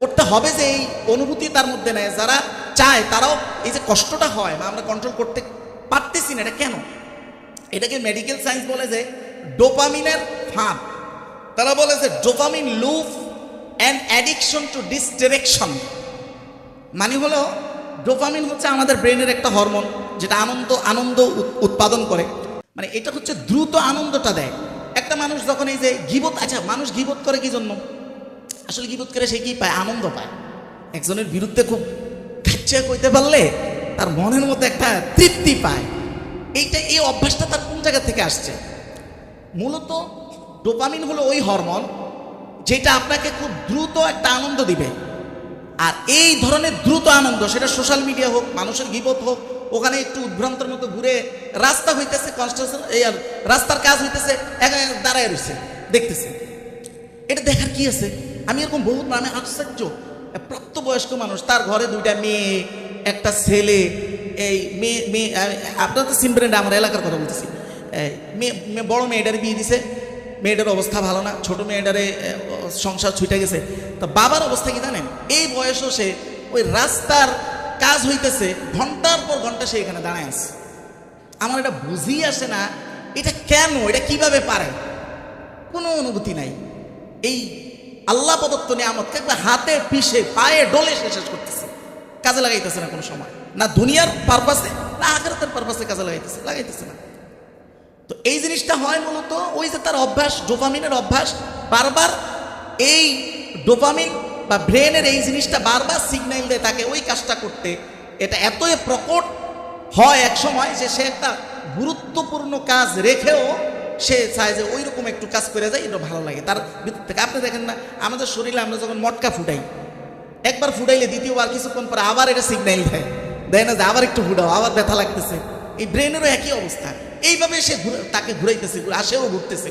করতে হবে যে এই অনুভূতি তার মধ্যে নেয়। যারা চায়, তারাও এই যে কষ্টটা হয় বা আমরা কন্ট্রোল করতে পারতেছি না, এটা কেন? এটাকে মেডিকেল সায়েন্স বলে যে ডোপামিনের ফাঁদ। তারা বলে যে dopamine loop and addiction to misdirection মানে হলো ডোপামিন হচ্ছে আমাদের ব্রেনের একটা হরমোন যেটা আনন্দ আনন্দ উৎ- উৎপাদন করে। মানে এটা হচ্ছে দ্রুত আনন্দটা দেয়। একটা মানুষ যখন এই যে গিবত আচ্ছা মানুষ গিবত করে কি জন্য? আসলে গিবত করে সে কি পায়? আনন্দ পায়। একজনের বিরুদ্ধে খুব খাচ্ছে কইতে পারলে তার মনের মতো একটা তৃপ্তি পায়। এইটা এই অভ্যাসটা তার কোন জায়গা থেকে আসছে? মূলত ডোপামিন হলো ওই হরমোন যেটা আপনাকে খুব দ্রুত একটা আনন্দ দিবে। আর এই ধরনের দ্রুত আনন্দ, সেটা সোশ্যাল মিডিয়া হোক, মানুষের গিবত হোক, ওখানে একটু উদ্ভ্রান্তর মতো ঘুরে রাস্তা হইতেছে কনস্ট্রাকশন এই রাস্তার কাজ হইতেছে দাঁড়ায় রয়েছে দেখতেছে। এটা দেখার কি আছে? আমি এরকম বহুত মানে আশ্চর্য। প্রাপ্তবয়স্ক মানুষ, তার ঘরে দুইটা মেয়ে, একটা ছেলে, এই মেয়ে মেয়ে আপনারা তো সিম্পলেন্ট আমার এলাকার কথা বলতেছি। মেয়ে বড় মেয়েটারে বিয়ে দিছে, মেয়েটার অবস্থা ভালো না, ছোট মেয়েটারে সংসার ছুটে গেছে। তো বাবার অবস্থা কি জানেন? এই বয়সও সে ওই রাস্তার কাজ হইতেছে, ঘণ্টার পর ঘণ্টা সে এখানে দাঁড়ায় আছে। আমার এটা বুঝি আসে না, এটা কেন, এটা কীভাবে পারে? কোনো অনুভূতি নাই। এই আল্লাহ প্রদত্ত নিয়ামতকে একবার হাতে পিষে পায়ে, ডলে সে শেষ করতেছে। কাজে লাগাইতেছে না কোনো সময়। না দুনিয়ার পারপাসে না আখেরাতের পারপাসে কাজে লাগাইতেছে লাগাইতেছে না। তো এই জিনিসটা হয় মূলত ওই যে তার অভ্যাস ডোপামিনের অভ্যাস, বারবার এই ডোপামিন বা ব্রেনের এই জিনিসটা বারবার সিগন্যাল দেয় তাকে ওই কাজটা করতে। এটা এতই প্রকট হয় এক সময় যে সে একটা গুরুত্বপূর্ণ কাজ রেখেও সে চায় যে ওই রকম একটু কাজ করে যায় এটা ভালো লাগে। তার থেকে। আপনি দেখেন না, আমাদের শরীরে আমরা যখন মটকা ফুটাই, একবার ফুটাইলে দ্বিতীয়বার কিছুক্ষণ পরে আবার এটা সিগন্যাল দেয়। দেয় না যে আবার একটু ফুটাও, আবার ব্যথা লাগতেছে। এই ব্রেনেরও একই অবস্থা। এইভাবে সে তাকে ঘুরাইতেছে আসেও ঘুরতেছে।